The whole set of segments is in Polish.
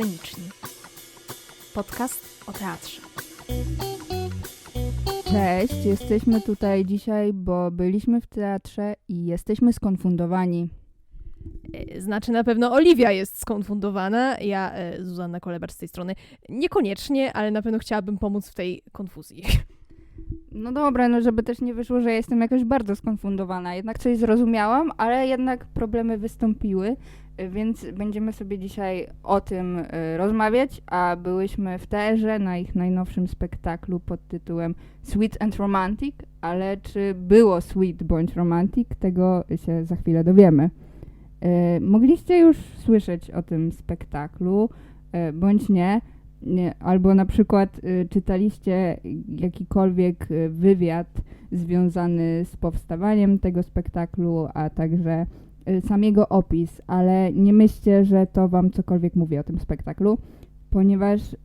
Sceniczni. Podcast o teatrze. Cześć, jesteśmy tutaj dzisiaj, bo byliśmy w teatrze i jesteśmy skonfundowani. E, Znaczy na pewno Oliwia jest skonfundowana, ja, e, Zuzanna Kolebacz z tej strony, niekoniecznie, ale na pewno chciałabym pomóc w tej konfuzji. No dobra, no żeby też nie wyszło, że jestem jakoś bardzo skonfundowana. Jednak coś zrozumiałam, ale jednak problemy wystąpiły, więc będziemy sobie dzisiaj o tym y, rozmawiać, a byłyśmy w teatrze na ich najnowszym spektaklu pod tytułem Sweet and Romantic, ale czy było sweet bądź romantic, tego się za chwilę dowiemy. Y, Mogliście już słyszeć o tym spektaklu, y, bądź nie. Nie, albo na przykład y, czytaliście jakikolwiek y, wywiad związany z powstawaniem tego spektaklu, a także y, sam jego opis, ale nie myślcie, że to wam cokolwiek mówi o tym spektaklu, ponieważ y,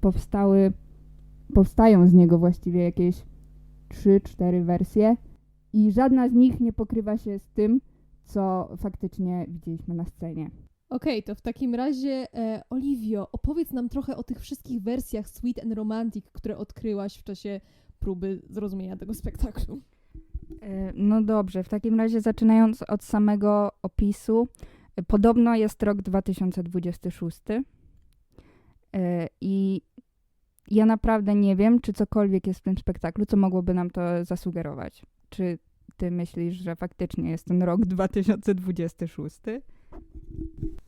powstały, powstają z niego właściwie jakieś 3-4 wersje i żadna z nich nie pokrywa się z tym, co faktycznie widzieliśmy na scenie. Okej, to w takim razie, e, Oliwio, opowiedz nam trochę o tych wszystkich wersjach Sweet and Romantic, które odkryłaś w czasie próby zrozumienia tego spektaklu. E, No dobrze, w takim razie zaczynając od samego opisu, podobno jest rok 2026 e, i ja naprawdę nie wiem, czy cokolwiek jest w tym spektaklu, co mogłoby nam to zasugerować. Czy ty myślisz, że faktycznie jest ten rok 2026?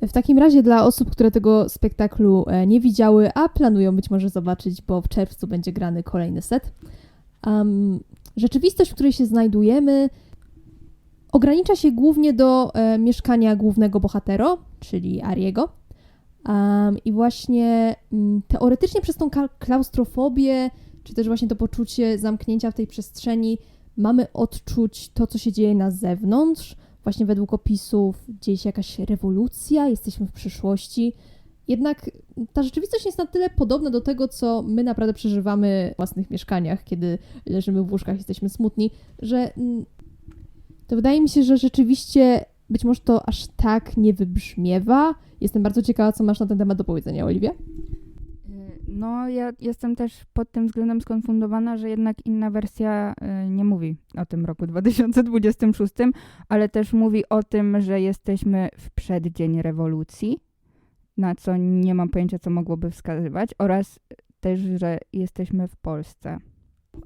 W takim razie dla osób, które tego spektaklu e, nie widziały, a planują być może zobaczyć, bo w czerwcu będzie grany kolejny set, um, rzeczywistość, w której się znajdujemy, ogranicza się głównie do e, mieszkania głównego bohatera, czyli Ariego. Um, I właśnie mm, teoretycznie przez tą klaustrofobię, czy też właśnie to poczucie zamknięcia w tej przestrzeni, mamy odczuć to, co się dzieje na zewnątrz. Właśnie według opisów dzieje się jakaś rewolucja, jesteśmy w przyszłości. Jednak ta rzeczywistość jest na tyle podobna do tego, co my naprawdę przeżywamy w własnych mieszkaniach, kiedy leżymy w łóżkach, jesteśmy smutni, że mm, to wydaje mi się, że rzeczywiście być może to aż tak nie wybrzmiewa. Jestem bardzo ciekawa, co masz na ten temat do powiedzenia, Oliwia. No, ja jestem też pod tym względem skonfundowana, że jednak inna wersja e, nie mówi o tym roku 2026, ale też mówi o tym, że jesteśmy w przeddzień rewolucji, na co nie mam pojęcia, co mogłoby wskazywać, oraz też, że jesteśmy w Polsce.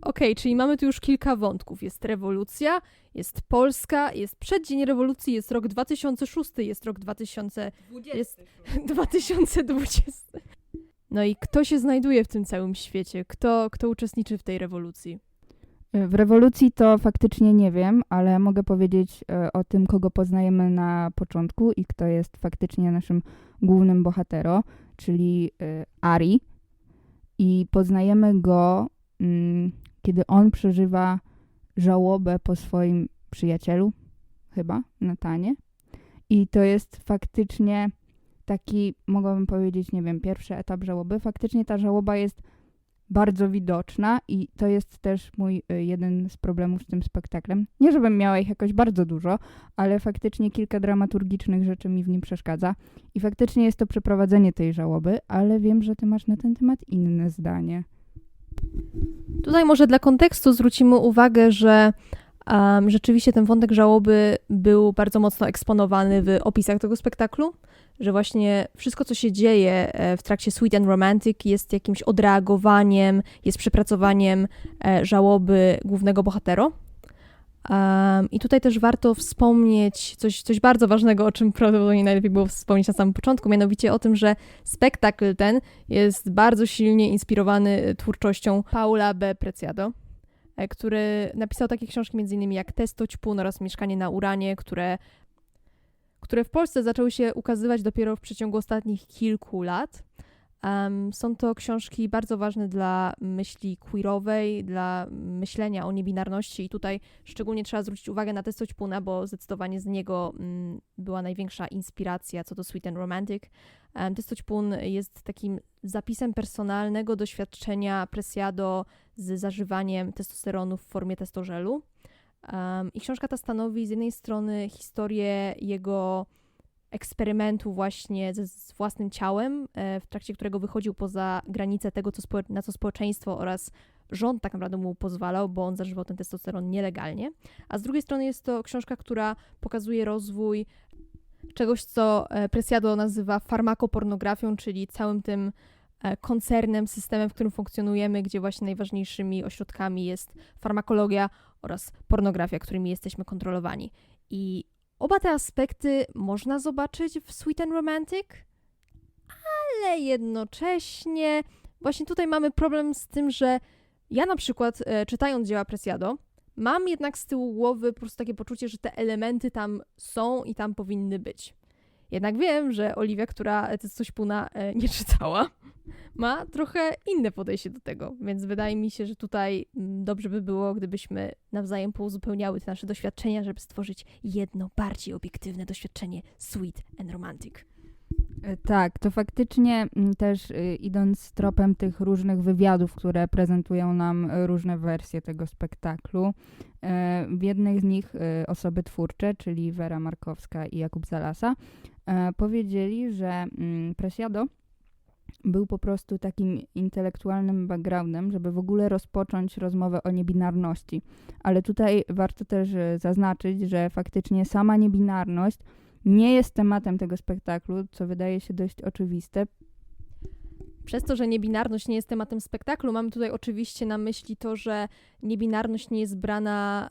Okej, czyli mamy tu już kilka wątków. Jest rewolucja, jest Polska, jest przeddzień rewolucji, jest rok 2006, jest rok 2000, jest 2020. No i kto się znajduje w tym całym świecie? Kto, kto uczestniczy w tej rewolucji? E, W rewolucji to faktycznie nie wiem, ale mogę powiedzieć e, o tym, kogo poznajemy na początku i kto jest faktycznie naszym głównym bohatero, czyli e, Ari. I poznajemy go, mm, kiedy on przeżywa żałobę po swoim przyjacielu, chyba, Natanie. I to jest faktycznie taki, mogłabym powiedzieć, nie wiem, pierwszy etap żałoby. Faktycznie ta żałoba jest bardzo widoczna i to jest też mój y, jeden z problemów z tym spektaklem. Nie, żebym miała ich jakoś bardzo dużo, ale faktycznie kilka dramaturgicznych rzeczy mi w nim przeszkadza i faktycznie jest to przeprowadzenie tej żałoby, ale wiem, że ty masz na ten temat inne zdanie. Tutaj może dla kontekstu zwrócimy uwagę, że um, rzeczywiście ten wątek żałoby był bardzo mocno eksponowany w opisach tego spektaklu, że właśnie wszystko, co się dzieje e, w trakcie Sweet and Romantic jest jakimś odreagowaniem, jest przepracowaniem e, żałoby głównego bohatera. Um, I tutaj też warto wspomnieć coś, coś bardzo ważnego, o czym prawdopodobnie najlepiej było wspomnieć na samym początku, mianowicie o tym, że spektakl ten jest bardzo silnie inspirowany twórczością Paula B. Preciado, e, który napisał takie książki m.in. jak Testo Ćpun oraz Mieszkanie na Uranie, które, które w Polsce zaczęły się ukazywać dopiero w przeciągu ostatnich kilku lat. Em, są to książki bardzo ważne dla myśli queerowej, dla myślenia o niebinarności i tutaj szczególnie trzeba zwrócić uwagę na Testo Ćpuna, bo zdecydowanie z niego mm, była największa inspiracja co do Sweet and Romantic. Um, Testo Ćpun jest takim zapisem personalnego doświadczenia Presiado z zażywaniem testosteronu w formie testożelu. Um, I książka ta stanowi z jednej strony historię jego eksperymentu właśnie z własnym ciałem, e, w trakcie którego wychodził poza granice tego, co społe- na co społeczeństwo oraz rząd tak naprawdę mu pozwalał, bo on zażywał ten testosteron nielegalnie. A z drugiej strony jest to książka, która pokazuje rozwój czegoś, co e, Preciado nazywa farmakopornografią, czyli całym tym koncernem, systemem, w którym funkcjonujemy, gdzie właśnie najważniejszymi ośrodkami jest farmakologia oraz pornografia, którymi jesteśmy kontrolowani. I oba te aspekty można zobaczyć w Sweet and Romantic, ale jednocześnie właśnie tutaj mamy problem z tym, że ja na przykład e, czytając dzieła Preciado, mam jednak z tyłu głowy po prostu takie poczucie, że te elementy tam są i tam powinny być. Jednak wiem, że Oliwia, która te coś puna e, nie czytała, ma trochę inne podejście do tego, więc wydaje mi się, że tutaj mm, dobrze by było, gdybyśmy nawzajem pouzupełniały te nasze doświadczenia, żeby stworzyć jedno bardziej obiektywne doświadczenie sweet and romantic. E, Tak, to faktycznie mm, też y, idąc tropem tych różnych wywiadów, które prezentują nam różne wersje tego spektaklu, e, w jednej z nich y, osoby twórcze, czyli Wera Markowska i Jakub Zalasa, e, powiedzieli, że mm, Presiado był po prostu takim intelektualnym backgroundem, żeby w ogóle rozpocząć rozmowę o niebinarności. Ale tutaj warto też y, zaznaczyć, że faktycznie sama niebinarność nie jest tematem tego spektaklu, co wydaje się dość oczywiste. Przez to, że niebinarność nie jest tematem spektaklu, mamy tutaj oczywiście na myśli to, że niebinarność nie jest brana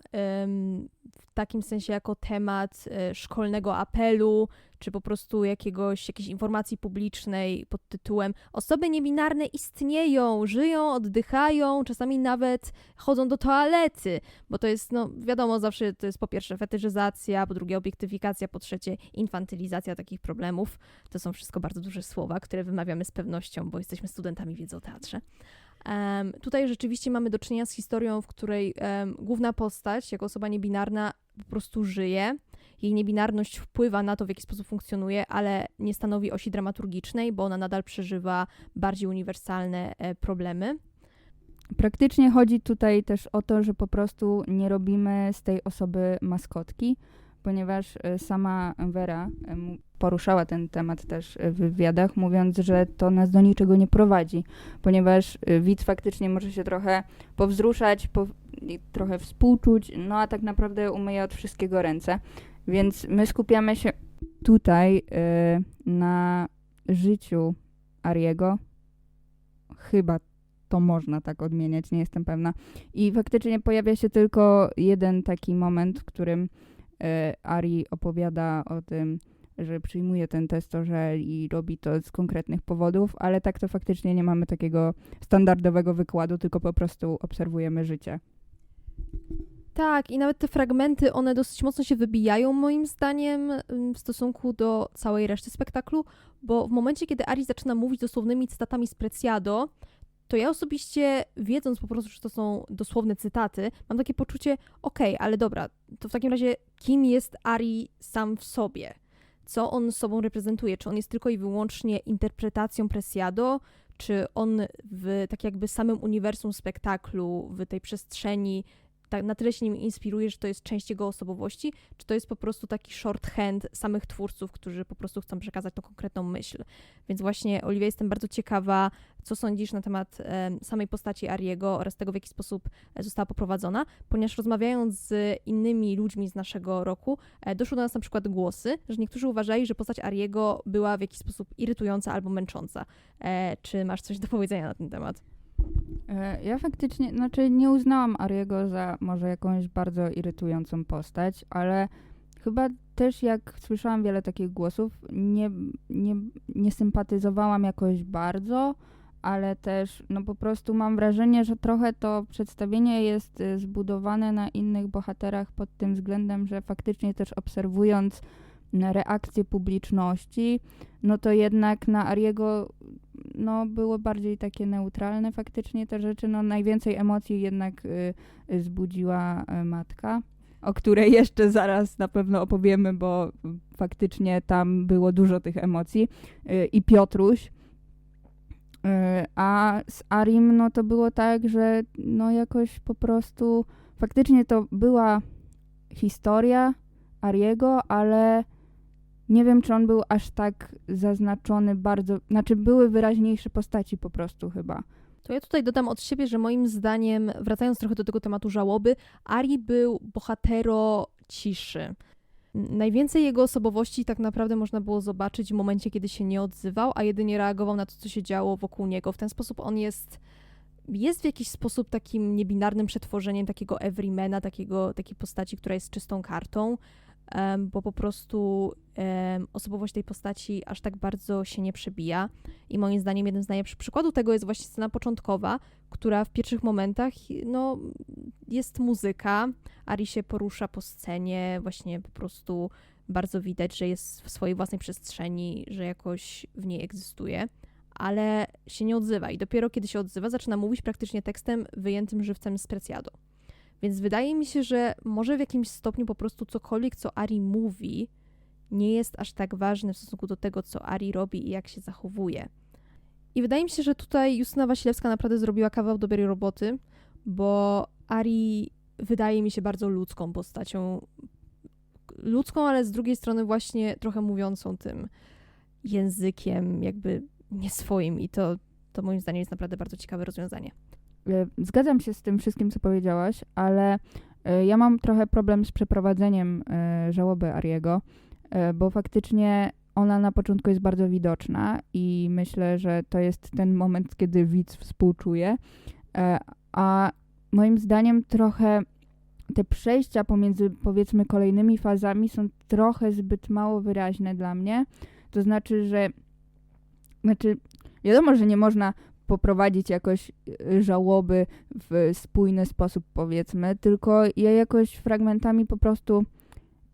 w takim sensie jako temat e, szkolnego apelu, czy po prostu jakiegoś, jakiejś informacji publicznej pod tytułem osoby niebinarne istnieją, żyją, oddychają, czasami nawet chodzą do toalety, bo to jest, no wiadomo, zawsze to jest po pierwsze fetyszyzacja, po drugie obiektyfikacja, po trzecie infantylizacja takich problemów. To są wszystko bardzo duże słowa, które wymawiamy z pewnością, bo jesteśmy studentami wiedzy o teatrze. Em, tutaj rzeczywiście mamy do czynienia z historią, w której em, główna postać, jako osoba niebinarna, po prostu żyje. Jej niebinarność wpływa na to, w jaki sposób funkcjonuje, ale nie stanowi osi dramaturgicznej, bo ona nadal przeżywa bardziej uniwersalne e, problemy. Praktycznie chodzi tutaj też o to, że po prostu nie robimy z tej osoby maskotki, ponieważ e, sama Wera e, poruszała ten temat też e, w wywiadach, mówiąc, że to nas do niczego nie prowadzi, ponieważ widz faktycznie może się trochę powzruszać, trochę współczuć, no a tak naprawdę umyje od wszystkiego ręce. Więc my skupiamy się tutaj na życiu Ariego. Chyba to można tak odmieniać, nie jestem pewna. I faktycznie pojawia się tylko jeden taki moment, w którym Ari opowiada o tym, że przyjmuje ten testożel i robi to z konkretnych powodów, ale tak to faktycznie nie mamy takiego standardowego wykładu, tylko po prostu obserwujemy życie. Tak, i nawet te fragmenty, one dosyć mocno się wybijają moim zdaniem ym, w stosunku do całej reszty spektaklu, bo w momencie, kiedy Ari zaczyna mówić dosłownymi cytatami z Preciado, to ja osobiście, wiedząc po prostu, że to są dosłowne cytaty, mam takie poczucie, okej, ale dobra, to w takim razie kim jest Ari sam w sobie? Co on sobą reprezentuje? Czy on jest tylko i wyłącznie interpretacją Preciado? Czy on w tak jakby samym uniwersum spektaklu, w tej przestrzeni tak na tyle się nim inspiruje, że to jest część jego osobowości, czy to jest po prostu taki shorthand samych twórców, którzy po prostu chcą przekazać tą konkretną myśl. Więc właśnie, Oliwia, jestem bardzo ciekawa, co sądzisz na temat em, samej postaci Ariego oraz tego, w jaki sposób e, została poprowadzona, ponieważ rozmawiając z innymi ludźmi z naszego roku, e, doszło do nas na przykład głosy, że niektórzy uważali, że postać Ariego była w jakiś sposób irytująca albo męcząca. E, czy masz coś do powiedzenia na ten temat? E, Ja faktycznie, znaczy nie uznałam Ariego za może jakąś bardzo irytującą postać, ale chyba też jak słyszałam wiele takich głosów, nie, nie, nie sympatyzowałam jakoś bardzo, ale też no po prostu mam wrażenie, że trochę to przedstawienie jest y, zbudowane na innych bohaterach pod tym względem, że faktycznie też obserwując reakcję publiczności, no to jednak na Ariego no, było bardziej takie neutralne faktycznie te rzeczy. No, najwięcej emocji jednak y, y, zbudziła y, matka, o której jeszcze zaraz na pewno opowiemy, bo faktycznie tam było dużo tych emocji. Y, I Piotruś. Y, a z Arim, no to było tak, że no jakoś po prostu faktycznie to była historia Ariego, ale nie wiem, czy on był aż tak zaznaczony bardzo, znaczy były wyraźniejsze postaci po prostu chyba. To ja tutaj dodam od siebie, że moim zdaniem, wracając trochę do tego tematu żałoby, Ari był bohatero ciszy. Najwięcej jego osobowości tak naprawdę można było zobaczyć w momencie, kiedy się nie odzywał, a jedynie reagował na to, co się działo wokół niego. W ten sposób on jest, jest w jakiś sposób takim niebinarnym przetworzeniem takiego everymana, takiego, takiej postaci, która jest czystą kartą, bo po prostu osobowość tej postaci aż tak bardzo się nie przebija. I moim zdaniem jednym z najlepszych przykładów tego jest właśnie scena początkowa, która w pierwszych momentach, no, jest muzyka, Ari się porusza po scenie, właśnie po prostu bardzo widać, że jest w swojej własnej przestrzeni, że jakoś w niej egzystuje, ale się nie odzywa i dopiero kiedy się odzywa, zaczyna mówić praktycznie tekstem wyjętym żywcem z Preciado. Więc wydaje mi się, że może w jakimś stopniu po prostu cokolwiek, co Ari mówi, nie jest aż tak ważne w stosunku do tego, co Ari robi i jak się zachowuje. I wydaje mi się, że tutaj Justyna Wasilewska naprawdę zrobiła kawał dobrej roboty, bo Ari wydaje mi się bardzo ludzką postacią. Ludzką, ale z drugiej strony właśnie trochę mówiącą tym językiem jakby nie swoim i to, to moim zdaniem jest naprawdę bardzo ciekawe rozwiązanie. E, Zgadzam się z tym wszystkim, co powiedziałaś, ale e, ja mam trochę problem z przeprowadzeniem e, żałoby Ariego, bo faktycznie ona na początku jest bardzo widoczna i myślę, że to jest ten moment, kiedy widz współczuje. A moim zdaniem trochę te przejścia pomiędzy powiedzmy kolejnymi fazami są trochę zbyt mało wyraźne dla mnie. To znaczy, że znaczy wiadomo, że nie można poprowadzić jakoś y, żałoby w spójny sposób, powiedzmy, tylko ja jakoś fragmentami po prostu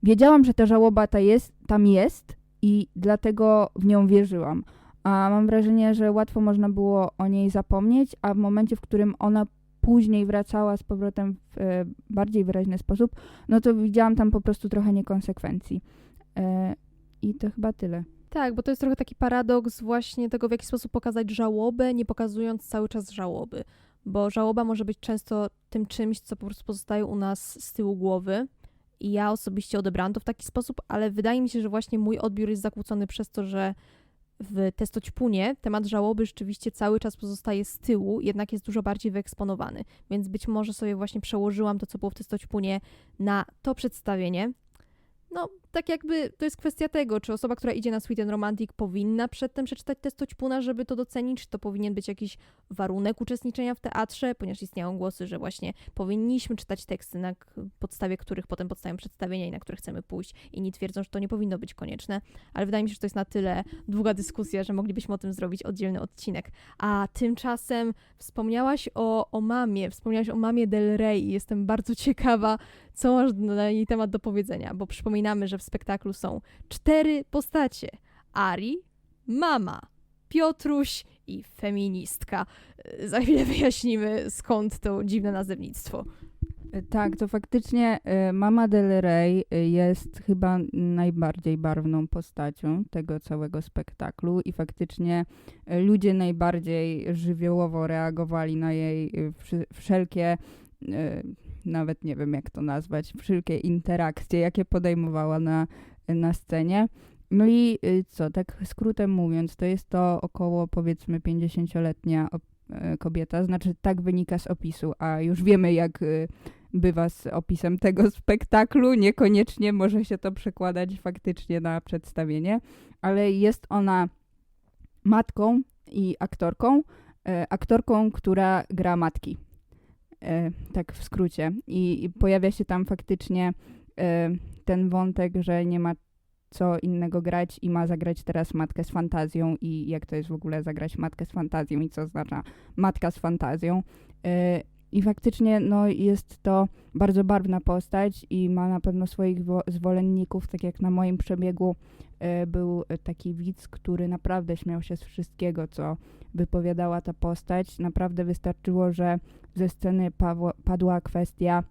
wiedziałam, że ta żałoba ta jest, tam jest i dlatego w nią wierzyłam. A mam wrażenie, że łatwo można było o niej zapomnieć, a w momencie, w którym ona później wracała z powrotem w e, bardziej wyraźny sposób, no to widziałam tam po prostu trochę niekonsekwencji. E, I to chyba tyle. Tak, bo to jest trochę taki paradoks właśnie tego, w jaki sposób pokazać żałobę, nie pokazując cały czas żałoby. Bo żałoba może być często tym czymś, co po prostu pozostaje u nas z tyłu głowy. I ja osobiście odebrałam to w taki sposób, ale wydaje mi się, że właśnie mój odbiór jest zakłócony przez to, że w testoćpunie temat żałoby rzeczywiście cały czas pozostaje z tyłu, jednak jest dużo bardziej wyeksponowany. Więc być może sobie właśnie przełożyłam to, co było w testoćpunie na to przedstawienie. No, tak jakby to jest kwestia tego, czy osoba, która idzie na Sweet and Romantic powinna przedtem przeczytać testoćpuna, żeby to docenić, czy to powinien być jakiś warunek uczestniczenia w teatrze, ponieważ istnieją głosy, że właśnie powinniśmy czytać teksty, na podstawie których potem powstają przedstawienia i na które chcemy pójść. Inni twierdzą, że to nie powinno być konieczne, ale wydaje mi się, że to jest na tyle długa dyskusja, że moglibyśmy o tym zrobić oddzielny odcinek. A tymczasem wspomniałaś o, o mamie, wspomniałaś o mamie Del Rey i jestem bardzo ciekawa, co masz na jej temat do powiedzenia, bo przypominamy, że w spektaklu są cztery postacie. Ari, mama, Piotruś i feministka. Y, Za chwilę wyjaśnimy, skąd to dziwne nazewnictwo. E, Tak, to faktycznie e, Mama Del Rey e, jest chyba najbardziej barwną postacią tego całego spektaklu i faktycznie e, ludzie najbardziej żywiołowo reagowali na jej e, wszelkie, e, nawet nie wiem jak to nazwać, wszelkie interakcje, jakie podejmowała na, na scenie. No i e, co, tak skrótem mówiąc, to jest to około powiedzmy 50-letnia op- e, kobieta, znaczy tak wynika z opisu, a już wiemy jak e, bywa z opisem tego spektaklu. Niekoniecznie może się to przekładać faktycznie na przedstawienie, ale jest ona matką i aktorką. Aktorką, która gra matki. E, tak w skrócie. I, I pojawia się tam faktycznie e, ten wątek, że nie ma co innego grać i ma zagrać teraz matkę z fantazją i jak to jest w ogóle zagrać matkę z fantazją i co oznacza matka z fantazją. E, i faktycznie no, jest to bardzo barwna postać i ma na pewno swoich wo- zwolenników, tak jak na moim przebiegu był taki widz, który naprawdę śmiał się z wszystkiego, co wypowiadała ta postać. Naprawdę wystarczyło, że ze sceny Pawło, padła kwestia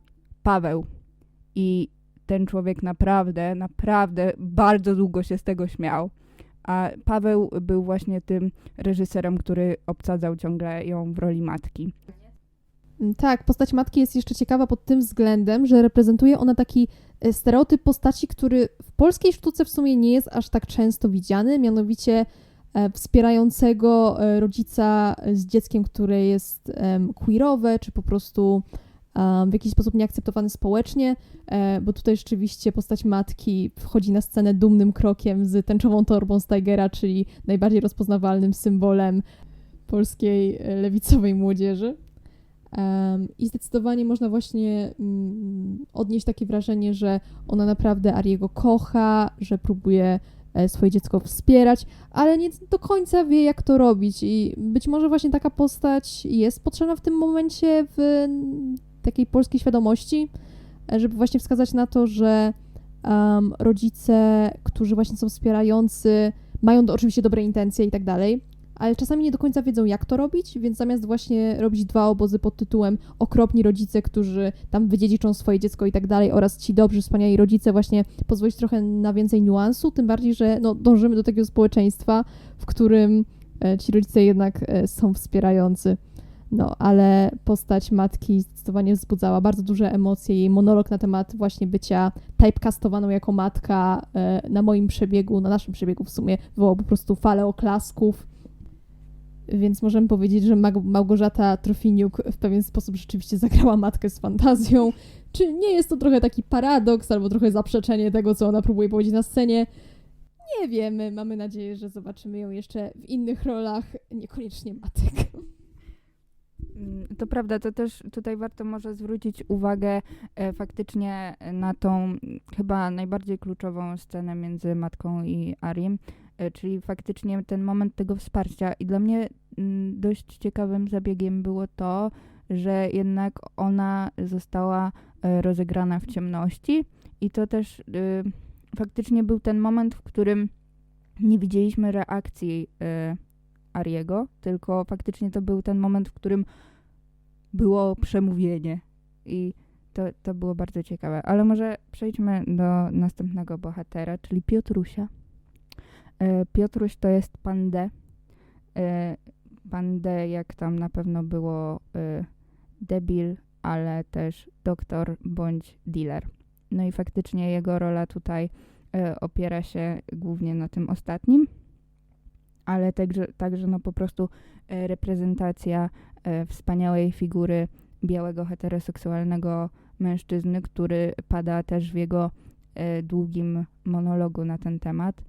Paweł i ten człowiek naprawdę, naprawdę bardzo długo się z tego śmiał. A Paweł był właśnie tym reżyserem, który obsadzał ciągle ją w roli matki. Tak, postać matki jest jeszcze ciekawa pod tym względem, że reprezentuje ona taki e, stereotyp postaci, który w polskiej sztuce w sumie nie jest aż tak często widziany, mianowicie wspierającego e, rodzica z dzieckiem, które jest queerowe, czy po prostu w jakiś sposób nieakceptowany społecznie, e, bo tutaj rzeczywiście postać matki wchodzi na scenę dumnym krokiem z tęczową torbą z czyli najbardziej rozpoznawalnym symbolem polskiej e, lewicowej młodzieży. I zdecydowanie można właśnie mm, odnieść takie wrażenie, że ona naprawdę Ariego kocha, że próbuje e, swoje dziecko wspierać, ale nie do końca wie, jak to robić. I być może właśnie taka postać jest potrzebna w tym momencie w takiej polskiej świadomości, e, żeby właśnie wskazać na to, że em, rodzice, którzy właśnie są wspierający, mają do, oczywiście dobre intencje i tak dalej, ale czasami nie do końca wiedzą, jak to robić, więc zamiast właśnie robić dwa obozy pod tytułem okropni rodzice, którzy tam wydziedziczą swoje dziecko i tak dalej, oraz ci dobrzy, wspaniali rodzice, właśnie pozwolić trochę na więcej niuansu, tym bardziej, że no, dążymy do takiego społeczeństwa, w którym e, ci rodzice jednak e, są wspierający. No, ale postać matki zdecydowanie wzbudzała bardzo duże emocje. Jej monolog na temat właśnie bycia typecastowaną jako matka e, na moim przebiegu, na naszym przebiegu w sumie, wywołał po prostu falę oklasków. Więc możemy powiedzieć, że Małgorzata Trofiniuk w pewien sposób rzeczywiście zagrała matkę z fantazją. Czy nie jest to trochę taki paradoks albo trochę zaprzeczenie tego, co ona próbuje powiedzieć na scenie? Nie wiemy. Mamy nadzieję, że zobaczymy ją jeszcze w innych rolach, niekoniecznie matek. Mm, To prawda, to też tutaj warto może zwrócić uwagę e, faktycznie na tą chyba najbardziej kluczową scenę między matką i Arim, czyli faktycznie ten moment tego wsparcia. I dla mnie mm, dość ciekawym zabiegiem było to, że jednak ona została e, rozegrana w ciemności i to też y, faktycznie był ten moment, w którym nie widzieliśmy reakcji y, Ariego, tylko faktycznie to był ten moment, w którym było przemówienie. I to, to było bardzo ciekawe. Ale może przejdźmy do następnego bohatera, czyli Piotrusia. E, Piotruś to jest pan D. E, pan D, jak tam na pewno było e, debil, ale też doktor bądź dealer. No i faktycznie jego rola tutaj opiera się głównie na tym ostatnim, ale także, także no po prostu reprezentacja wspaniałej figury białego heteroseksualnego mężczyzny, który pada też w jego długim monologu na ten temat,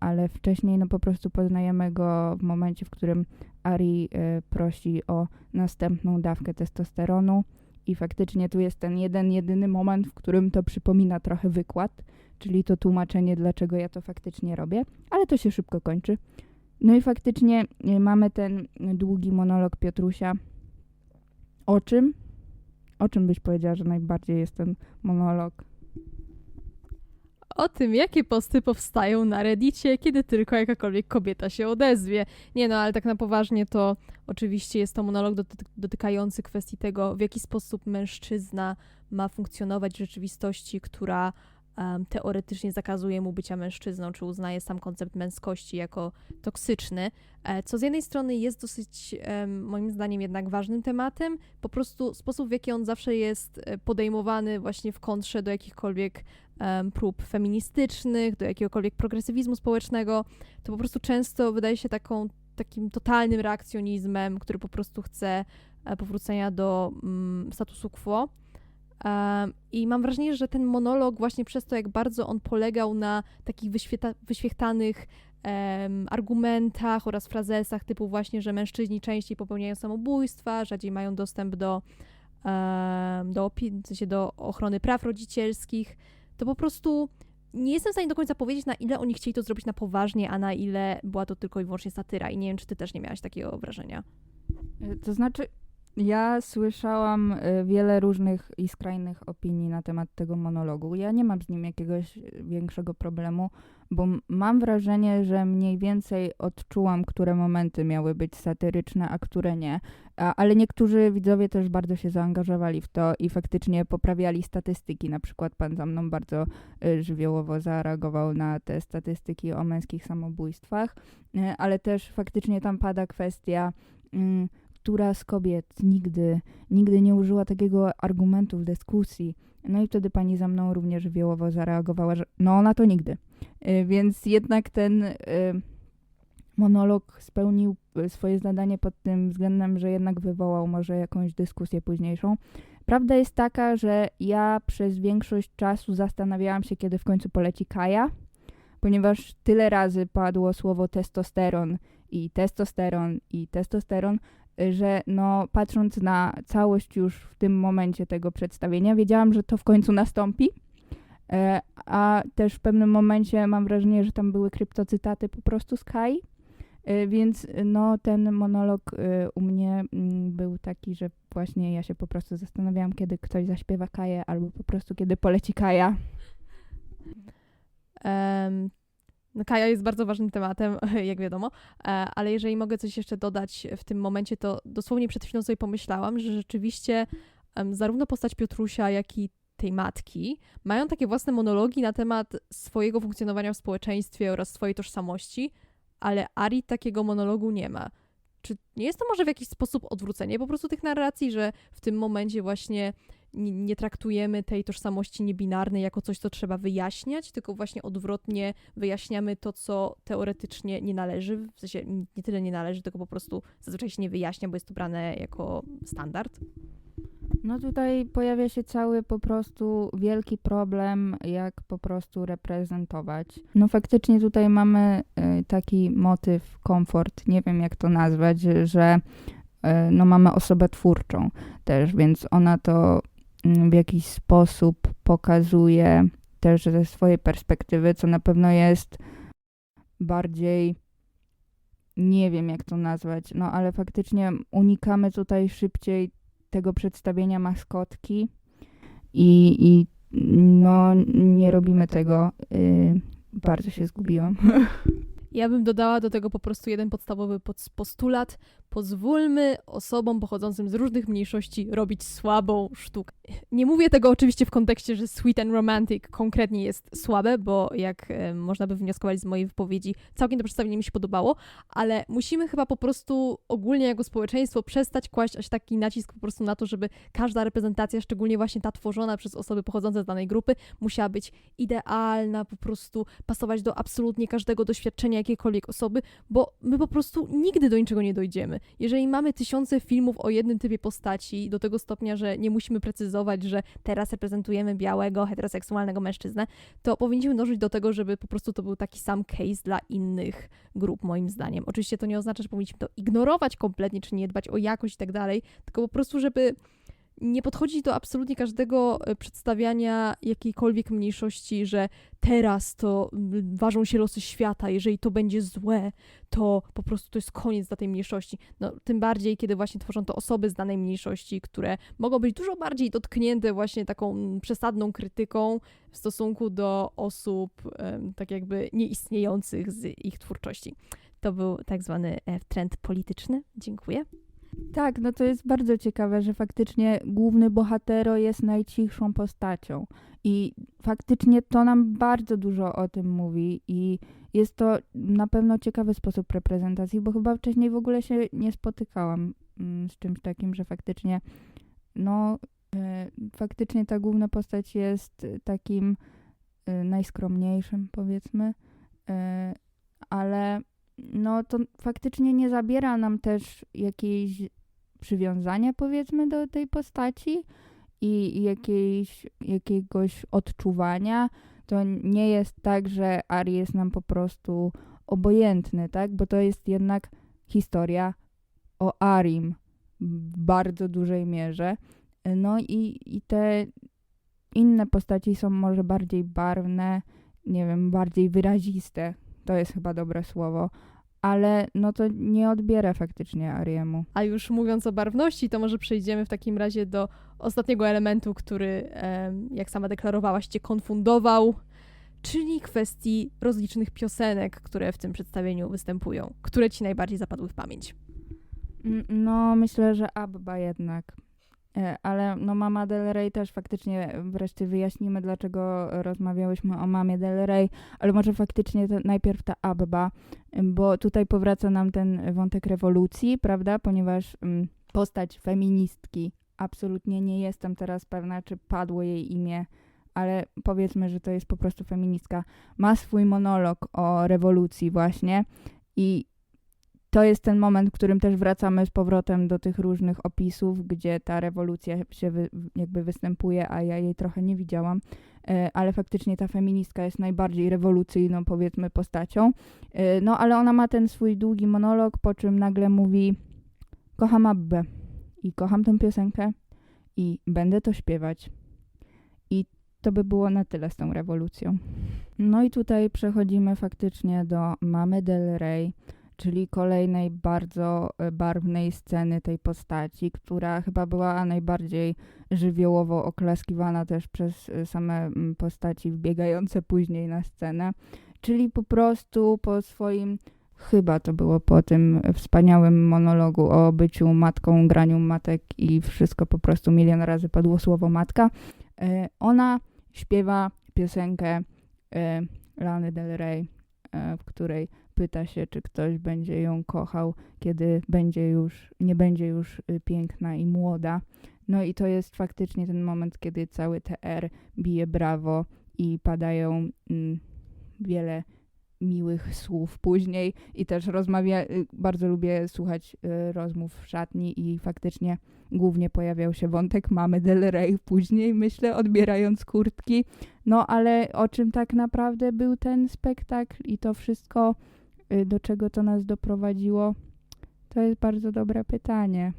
ale wcześniej no po prostu poznajemy go w momencie, w którym Ari e, prosi o następną dawkę testosteronu i faktycznie tu jest ten jeden, jedyny moment, w którym to przypomina trochę wykład, czyli to tłumaczenie, dlaczego ja to faktycznie robię, ale to się szybko kończy. No i faktycznie y, mamy ten długi monolog Piotrusia. O czym? O czym byś powiedziała, że najbardziej jest ten monolog? O tym, jakie posty powstają na Reddicie, kiedy tylko jakakolwiek kobieta się odezwie. Nie no, ale tak na poważnie to oczywiście jest to monolog doty- dotykający kwestii tego, w jaki sposób mężczyzna ma funkcjonować w rzeczywistości, która em, teoretycznie zakazuje mu bycia mężczyzną, czy uznaje sam koncept męskości jako toksyczny, e, co z jednej strony jest dosyć, em, moim zdaniem, jednak ważnym tematem, po prostu sposób, w jaki on zawsze jest e, podejmowany właśnie w kontrze do jakichkolwiek prób feministycznych, do jakiegokolwiek progresywizmu społecznego, to po prostu często wydaje się taką, takim totalnym reakcjonizmem, który po prostu chce e, powrócenia do mm, statusu quo. I mam wrażenie, że ten monolog właśnie przez to, jak bardzo on polegał na takich wyświechtanych argumentach oraz frazesach typu właśnie, że mężczyźni częściej popełniają samobójstwa, rzadziej mają dostęp do, do, opi- w sensie do ochrony praw rodzicielskich, to po prostu nie jestem w stanie do końca powiedzieć, na ile oni chcieli to zrobić na poważnie, a na ile była to tylko i wyłącznie satyra. I nie wiem, czy ty też nie miałaś takiego wrażenia. Y, To znaczy, ja słyszałam y, wiele różnych i skrajnych opinii na temat tego monologu. Ja nie mam z nim jakiegoś y, większego problemu, bo mam wrażenie, że mniej więcej odczułam, które momenty miały być satyryczne, a które nie. A, ale niektórzy widzowie też bardzo się zaangażowali w to i faktycznie poprawiali statystyki. Na przykład pan za mną bardzo y, żywiołowo zareagował na te statystyki o męskich samobójstwach, y, ale też faktycznie tam pada kwestia. mm, która z kobiet nigdy, nigdy nie użyła takiego argumentu w dyskusji. No i wtedy pani za mną również wiełowo zareagowała, że no ona to nigdy. Y, Więc jednak ten y, monolog spełnił y, swoje zadanie pod tym względem, że jednak wywołał może jakąś dyskusję późniejszą. Prawda jest taka, że ja przez większość czasu zastanawiałam się, kiedy w końcu poleci Kaja, ponieważ tyle razy padło słowo testosteron i testosteron i testosteron, że no patrząc na całość już w tym momencie tego przedstawienia, wiedziałam, że to w końcu nastąpi. E, A też w pewnym momencie mam wrażenie, że tam były kryptocytaty po prostu z Kai. Y, Więc no, ten monolog y, u mnie mm, był taki, że właśnie ja się po prostu zastanawiałam, kiedy ktoś zaśpiewa Kaję, albo po prostu kiedy poleci Kaja. Em, no Kaja jest bardzo ważnym tematem, jak wiadomo, e, ale jeżeli mogę coś jeszcze dodać w tym momencie, to dosłownie przed chwilą sobie pomyślałam, że rzeczywiście em, zarówno postać Piotrusia, jak i tej matki mają takie własne monologi na temat swojego funkcjonowania w społeczeństwie oraz swojej tożsamości, ale Ari takiego monologu nie ma. Czy nie jest to może w jakiś sposób odwrócenie po prostu tych narracji, że w tym momencie właśnie nie, nie traktujemy tej tożsamości niebinarnej jako coś, co trzeba wyjaśniać, tylko właśnie odwrotnie wyjaśniamy to, co teoretycznie nie należy, w sensie nie tyle nie należy, tylko po prostu zazwyczaj się nie wyjaśnia, bo jest to brane jako standard. No tutaj pojawia się cały po prostu wielki problem, jak po prostu reprezentować. No faktycznie tutaj mamy y, taki motyw, komfort, nie wiem jak to nazwać, że y, no mamy osobę twórczą też, więc ona to mm, w jakiś sposób pokazuje też ze swojej perspektywy, co na pewno jest bardziej nie wiem jak to nazwać, no ale faktycznie unikamy tutaj szybciej tego przedstawienia maskotki i, i no nie robimy tego. Y, bardzo się zgubiłam. Ja bym dodała do tego po prostu jeden podstawowy pod- postulat. Pozwólmy osobom pochodzącym z różnych mniejszości robić słabą sztukę. Nie mówię tego oczywiście w kontekście, że Sweet and Romantic konkretnie jest słabe, bo jak e, można by wnioskować z mojej wypowiedzi, całkiem to przedstawienie mi się podobało, ale musimy chyba po prostu ogólnie jako społeczeństwo przestać kłaść aż taki nacisk po prostu na to, żeby każda reprezentacja, szczególnie właśnie ta tworzona przez osoby pochodzące z danej grupy, musiała być idealna, po prostu pasować do absolutnie każdego doświadczenia jakiejkolwiek osoby, bo my po prostu nigdy do niczego nie dojdziemy. Jeżeli mamy tysiące filmów o jednym typie postaci, do tego stopnia, że nie musimy precyzować, że teraz reprezentujemy białego, heteroseksualnego mężczyznę, to powinniśmy dążyć do tego, żeby po prostu to był taki sam case dla innych grup, moim zdaniem. Oczywiście to nie oznacza, że powinniśmy to ignorować kompletnie, czy nie dbać o jakość i tak dalej, tylko po prostu, żeby nie podchodzić do absolutnie każdego e, przedstawiania jakiejkolwiek mniejszości, że teraz to mm, ważą się losy świata, jeżeli to będzie złe, to po prostu to jest koniec dla tej mniejszości. No, tym bardziej, kiedy właśnie tworzą to osoby z danej mniejszości, które mogą być dużo bardziej dotknięte właśnie taką mm, przesadną krytyką w stosunku do osób tak jakby nieistniejących z ich twórczości. To był tak zwany e, trend polityczny. Dziękuję. Tak, no to jest bardzo ciekawe, że faktycznie główny bohatero jest najcichszą postacią. I faktycznie to nam bardzo dużo o tym mówi i jest to na pewno ciekawy sposób reprezentacji, bo chyba wcześniej w ogóle się nie spotykałam mm, z czymś takim, że faktycznie no e, faktycznie ta główna postać jest takim e, najskromniejszym powiedzmy, e, ale no to faktycznie nie zabiera nam też jakiejś przywiązania powiedzmy do tej postaci i jakiejś, jakiegoś odczuwania. To nie jest tak, że Ari jest nam po prostu obojętny, tak? Bo to jest jednak historia o Arim w bardzo dużej mierze. No i, i te inne postaci są może bardziej barwne, nie wiem, bardziej wyraziste. To jest chyba dobre słowo. Ale no to nie odbiera faktycznie Ariemu. A już mówiąc o barwności, to może przejdziemy w takim razie do ostatniego elementu, który, jak sama deklarowałaś, cię konfundował, czyli kwestii rozlicznych piosenek, które w tym przedstawieniu występują. Które ci najbardziej zapadły w pamięć? No, myślę, że Abba jednak. E, Ale no Mama Del Rey też faktycznie wreszcie wyjaśnimy, dlaczego rozmawiałyśmy o mamie Del Rey, ale może faktycznie najpierw ta Abba, bo tutaj powraca nam ten wątek rewolucji, prawda? Ponieważ mm, postać feministki, absolutnie nie jestem teraz pewna, czy padło jej imię, ale powiedzmy, że to jest po prostu feministka, ma swój monolog o rewolucji właśnie i to jest ten moment, w którym też wracamy z powrotem do tych różnych opisów, gdzie ta rewolucja się wy, jakby występuje, a ja jej trochę nie widziałam, e, ale faktycznie ta feministka jest najbardziej rewolucyjną, powiedzmy, postacią. E, No, ale ona ma ten swój długi monolog, po czym nagle mówi: Kocham Abbę i kocham tę piosenkę i będę to śpiewać. I to by było na tyle z tą rewolucją. No i tutaj przechodzimy faktycznie do Mamy Del Rey, czyli kolejnej bardzo e, barwnej sceny tej postaci, która chyba była najbardziej żywiołowo oklaskiwana też przez e, same postaci wbiegające później na scenę. Czyli po prostu po swoim, chyba to było po tym wspaniałym monologu o byciu matką, graniu matek i wszystko po prostu milion razy padło słowo matka. E, Ona śpiewa piosenkę Lany Del Rey, w której pyta się, czy ktoś będzie ją kochał, kiedy będzie już, nie będzie już y, piękna i młoda. No i to jest faktycznie ten moment, kiedy cały TR bije brawo i padają mm, wiele miłych słów później i też rozmawia, y, bardzo lubię słuchać y, rozmów w szatni i faktycznie głównie pojawiał się wątek mamy Del Rey później, myślę, odbierając kurtki. No ale o czym tak naprawdę był ten spektakl i to wszystko, do czego to nas doprowadziło, to jest bardzo dobre pytanie.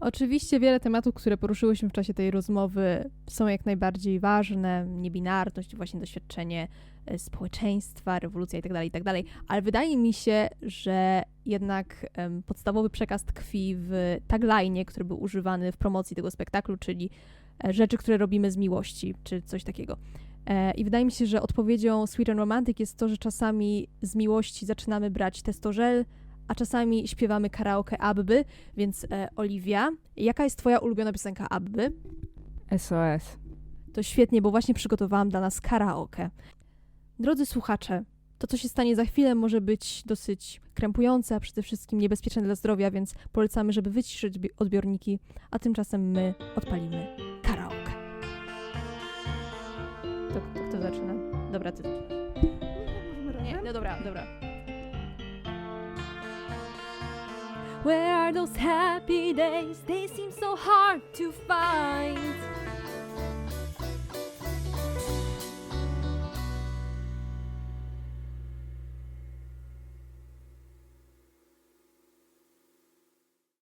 Oczywiście wiele tematów, które poruszyłyśmy w czasie tej rozmowy są jak najbardziej ważne, niebinarność, właśnie doświadczenie e, społeczeństwa, rewolucja itd., itd., ale wydaje mi się, że jednak em, podstawowy przekaz tkwi w tagline, który był używany w promocji tego spektaklu, czyli e, rzeczy, które robimy z miłości, czy coś takiego. E, I wydaje mi się, że odpowiedzią Sweet and Romantic jest to, że czasami z miłości zaczynamy brać testożel, a czasami śpiewamy karaoke Abby, więc e, Oliwia, jaka jest twoja ulubiona piosenka Abby? SOS. To świetnie, bo właśnie przygotowałam dla nas karaoke. Drodzy słuchacze, to co się stanie za chwilę może być dosyć krępujące, a przede wszystkim niebezpieczne dla zdrowia, więc polecamy, żeby wyciszyć bi- odbiorniki, a tymczasem my odpalimy To, to kto zaczyna? Dobra, ty. Nie, no dobra, dobra. Where are those happy days? They seem so hard to find.